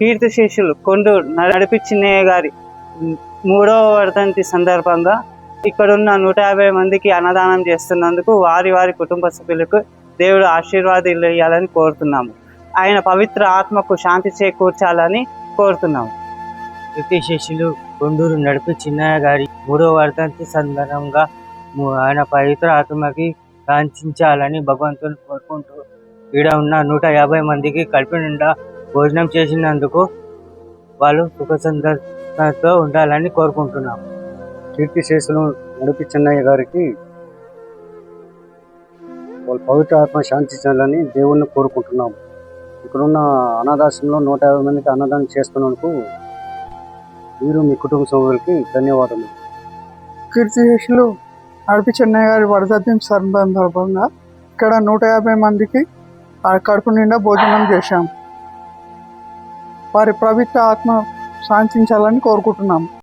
కీర్తి కొండు కొండూరు నడిపి చిన్నయ్య గారి మూడవ వర్ధంతి సందర్భంగా ఇక్కడున్న నూట యాభై మందికి అన్నదానం చేస్తున్నందుకు వారి వారి కుటుంబ సభ్యులకు దేవుడు ఆశీర్వాదాలు ఇవ్వాలని కోరుతున్నాము. ఆయన పవిత్ర ఆత్మకు శాంతి చేకూర్చాలని కోరుతున్నాము. కీర్తి శిష్యులు కొండూరు నడిపి చిన్నయ్య గారి మూడవ వర్ధంతి సందర్భంగా ఆయన పవిత్ర ఆత్మకి కాంక్షించాలని భగవంతుని కోరుకుంటూ ఈడ ఉన్న నూట యాభై మందికి కడుపు నిండా భోజనం చేసినందుకు వాళ్ళు సుఖ సంతోషంతో ఉండాలని కోరుకుంటున్నాం కీర్తి శేషులు నడిపి చెన్నయ్య గారికి వాళ్ళ పవిత్ర ఆత్మ శాంతించాలని దేవుణ్ణి కోరుకుంటున్నాం ఇక్కడున్న అనాథాశ్రమంలో నూట యాభై మందికి అన్నదానం చేస్తున్నందుకు మీరు మీ కుటుంబ సభ్యులకి ధన్యవాదాలు కీర్తిశేషులు నడిపి చెన్నై గారి వరదత్యం సందర్భంగా ఇక్కడ నూట యాభై మందికి కడుపు నిండా భోజనం చేశాం వారి పవిత్ర ఆత్మ శాంతించాలని కోరుకుంటున్నాం